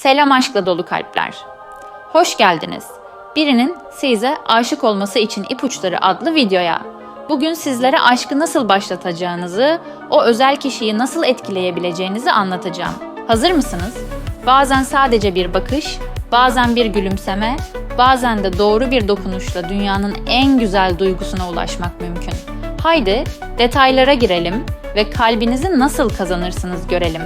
Selam aşkla dolu kalpler. Hoş geldiniz. Birinin size aşık olması için ipuçları adlı videoya. Bugün sizlere aşkı nasıl başlatacağınızı, o özel kişiyi nasıl etkileyebileceğinizi anlatacağım. Hazır mısınız? Bazen sadece bir bakış, bazen bir gülümseme, bazen de doğru bir dokunuşla dünyanın en güzel duygusuna ulaşmak mümkün. Haydi detaylara girelim ve kalbinizi nasıl kazanırsınız görelim.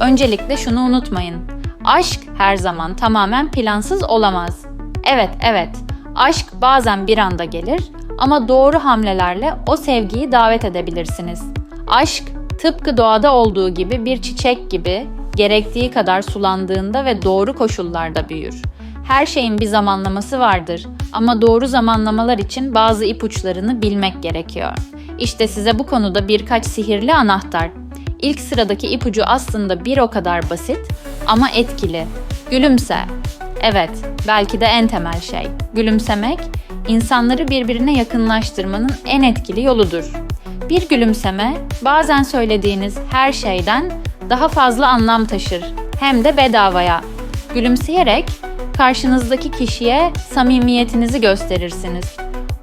Öncelikle şunu unutmayın. Aşk her zaman tamamen plansız olamaz. Evet, evet. Aşk bazen bir anda gelir ama doğru hamlelerle o sevgiyi davet edebilirsiniz. Aşk tıpkı doğada olduğu gibi bir çiçek gibi gerektiği kadar sulandığında ve doğru koşullarda büyür. Her şeyin bir zamanlaması vardır ama doğru zamanlamalar için bazı ipuçlarını bilmek gerekiyor. İşte size bu konuda birkaç sihirli anahtar. İlk sıradaki ipucu aslında bir o kadar basit ama etkili. Gülümse. Evet, belki de en temel şey. Gülümsemek, insanları birbirine yakınlaştırmanın en etkili yoludur. Bir gülümseme, bazen söylediğiniz her şeyden daha fazla anlam taşır. Hem de bedavaya. Gülümseyerek karşınızdaki kişiye samimiyetinizi gösterirsiniz.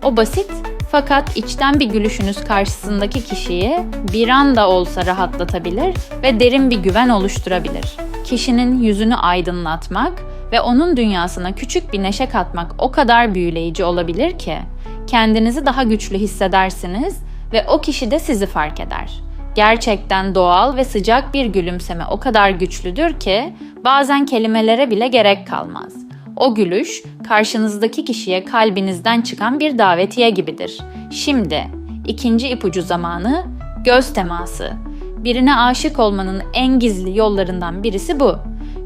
O basit fakat içten bir gülüşünüz karşısındaki kişiyi bir anda olsa rahatlatabilir ve derin bir güven oluşturabilir. Kişinin yüzünü aydınlatmak ve onun dünyasına küçük bir neşe katmak o kadar büyüleyici olabilir ki kendinizi daha güçlü hissedersiniz ve o kişi de sizi fark eder. Gerçekten doğal ve sıcak bir gülümseme o kadar güçlüdür ki bazen kelimelere bile gerek kalmaz. O gülüş karşınızdaki kişiye kalbinizden çıkan bir davetiye gibidir. Şimdi ikinci ipucu zamanı göz teması. Birine aşık olmanın en gizli yollarından birisi bu.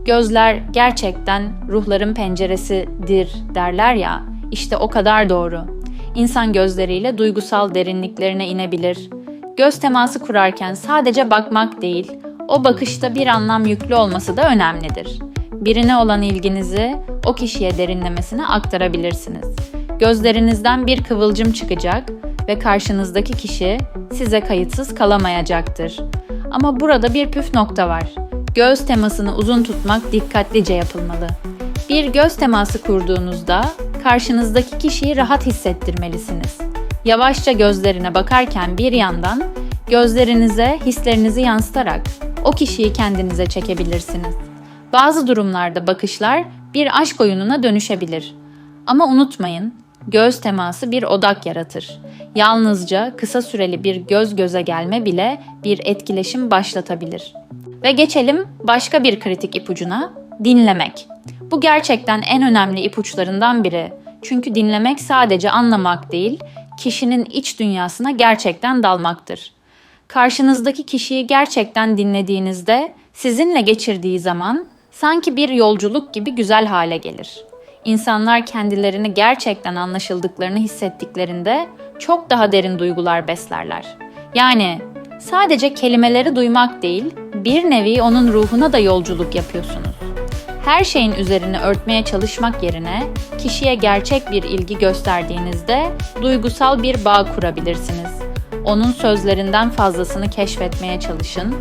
Gözler gerçekten ruhların penceresidir derler ya. İşte o kadar doğru. İnsan gözleriyle duygusal derinliklerine inebilir. Göz teması kurarken sadece bakmak değil, o bakışta bir anlam yüklü olması da önemlidir. Birine olan ilginizi o kişiye derinlemesine aktarabilirsiniz. Gözlerinizden bir kıvılcım çıkacak ve karşınızdaki kişi size kayıtsız kalamayacaktır. Ama burada bir püf nokta var. Göz temasını uzun tutmak dikkatlice yapılmalı. Bir göz teması kurduğunuzda karşınızdaki kişiyi rahat hissettirmelisiniz. Yavaşça gözlerine bakarken bir yandan gözlerinize hislerinizi yansıtarak o kişiyi kendinize çekebilirsiniz. Bazı durumlarda bakışlar bir aşk oyununa dönüşebilir. Ama unutmayın, göz teması bir odak yaratır. Yalnızca kısa süreli bir göz göze gelme bile bir etkileşim başlatabilir. Ve geçelim başka bir kritik ipucuna, dinlemek. Bu gerçekten en önemli ipuçlarından biri. Çünkü dinlemek sadece anlamak değil, kişinin iç dünyasına gerçekten dalmaktır. Karşınızdaki kişiyi gerçekten dinlediğinizde sizinle geçirdiği zaman sanki bir yolculuk gibi güzel hale gelir. İnsanlar kendilerini gerçekten anlaşıldıklarını hissettiklerinde çok daha derin duygular beslerler. Yani sadece kelimeleri duymak değil, bir nevi onun ruhuna da yolculuk yapıyorsunuz. Her şeyin üzerine örtmeye çalışmak yerine kişiye gerçek bir ilgi gösterdiğinizde duygusal bir bağ kurabilirsiniz. Onun sözlerinden fazlasını keşfetmeye çalışın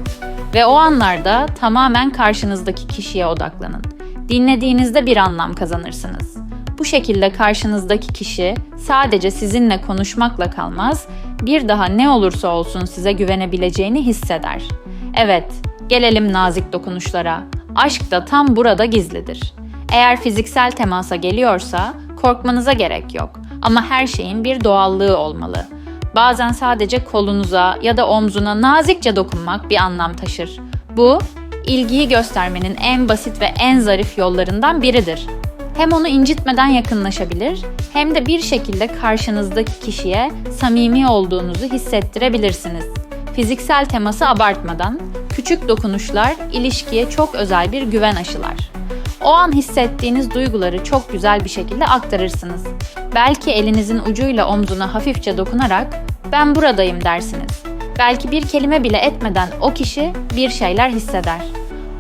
ve o anlarda tamamen karşınızdaki kişiye odaklanın. Dinlediğinizde bir anlam kazanırsınız. Bu şekilde karşınızdaki kişi sadece sizinle konuşmakla kalmaz, bir daha ne olursa olsun size güvenebileceğini hisseder. Evet, gelelim nazik dokunuşlara. Aşk da tam burada gizlidir. Eğer fiziksel temasa geliyorsa korkmanıza gerek yok ama her şeyin bir doğallığı olmalı. Bazen sadece kolunuza ya da omzuna nazikçe dokunmak bir anlam taşır. Bu, ilgiyi göstermenin en basit ve en zarif yollarından biridir. Hem onu incitmeden yakınlaşabilir, hem de bir şekilde karşınızdaki kişiye samimi olduğunuzu hissettirebilirsiniz. Fiziksel teması abartmadan, küçük dokunuşlar ilişkiye çok özel bir güven aşılar. O an hissettiğiniz duyguları çok güzel bir şekilde aktarırsınız. Belki elinizin ucuyla omzuna hafifçe dokunarak ben buradayım dersiniz. Belki bir kelime bile etmeden o kişi bir şeyler hisseder.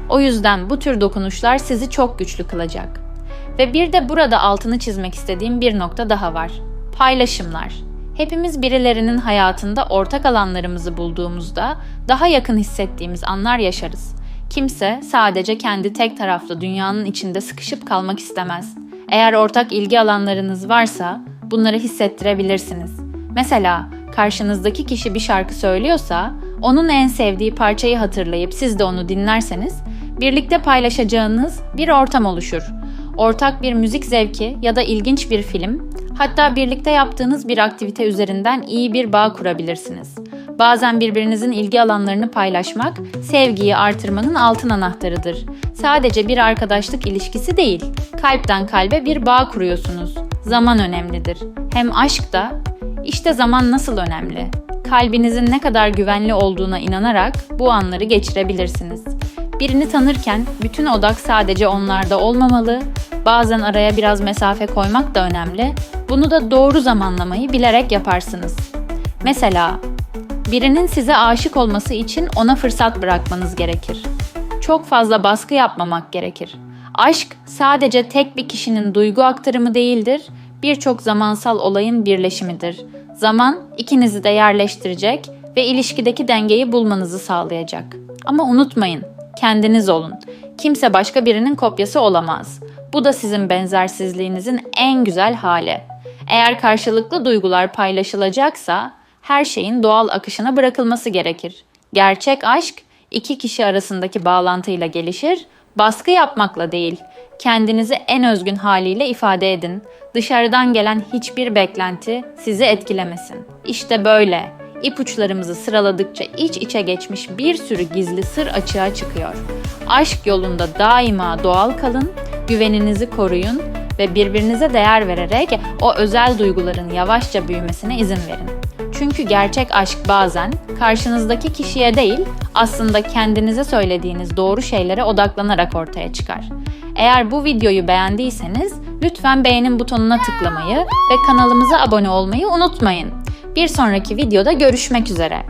O yüzden bu tür dokunuşlar sizi çok güçlü kılacak. Ve bir de burada altını çizmek istediğim bir nokta daha var. Paylaşımlar. Hepimiz birilerinin hayatında ortak alanlarımızı bulduğumuzda daha yakın hissettiğimiz anlar yaşarız. Kimse sadece kendi tek taraflı dünyanın içinde sıkışıp kalmak istemez. Eğer ortak ilgi alanlarınız varsa bunları hissettirebilirsiniz. Mesela karşınızdaki kişi bir şarkı söylüyorsa, onun en sevdiği parçayı hatırlayıp siz de onu dinlerseniz, birlikte paylaşacağınız bir ortam oluşur. Ortak bir müzik zevki ya da ilginç bir film, hatta birlikte yaptığınız bir aktivite üzerinden iyi bir bağ kurabilirsiniz. Bazen birbirinizin ilgi alanlarını paylaşmak, sevgiyi artırmanın altın anahtarıdır. Sadece bir arkadaşlık ilişkisi değil, kalpten kalbe bir bağ kuruyorsunuz. Zaman önemlidir. Hem aşk da, işte zaman nasıl önemli? Kalbinizin ne kadar güvenli olduğuna inanarak bu anları geçirebilirsiniz. Birini tanırken bütün odak sadece onlarda olmamalı, bazen araya biraz mesafe koymak da önemli. Bunu da doğru zamanlamayı bilerek yaparsınız. Mesela birinin size aşık olması için ona fırsat bırakmanız gerekir. Çok fazla baskı yapmamak gerekir. Aşk sadece tek bir kişinin duygu aktarımı değildir, birçok zamansal olayın birleşimidir. Zaman ikinizi de yerleştirecek ve ilişkideki dengeyi bulmanızı sağlayacak. Ama unutmayın, kendiniz olun. Kimse başka birinin kopyası olamaz. Bu da sizin benzersizliğinizin en güzel hali. Eğer karşılıklı duygular paylaşılacaksa her şeyin doğal akışına bırakılması gerekir. Gerçek aşk iki kişi arasındaki bağlantıyla gelişir, baskı yapmakla değil. Kendinizi en özgün haliyle ifade edin. Dışarıdan gelen hiçbir beklenti sizi etkilemesin. İşte böyle. İpuçlarımızı sıraladıkça iç içe geçmiş bir sürü gizli sır açığa çıkıyor. Aşk yolunda daima doğal kalın, güveninizi koruyun ve birbirinize değer vererek o özel duyguların yavaşça büyümesine izin verin. Çünkü gerçek aşk bazen karşınızdaki kişiye değil, aslında kendinize söylediğiniz doğru şeylere odaklanarak ortaya çıkar. Eğer bu videoyu beğendiyseniz lütfen beğenin butonuna tıklamayı ve kanalımıza abone olmayı unutmayın. Bir sonraki videoda görüşmek üzere.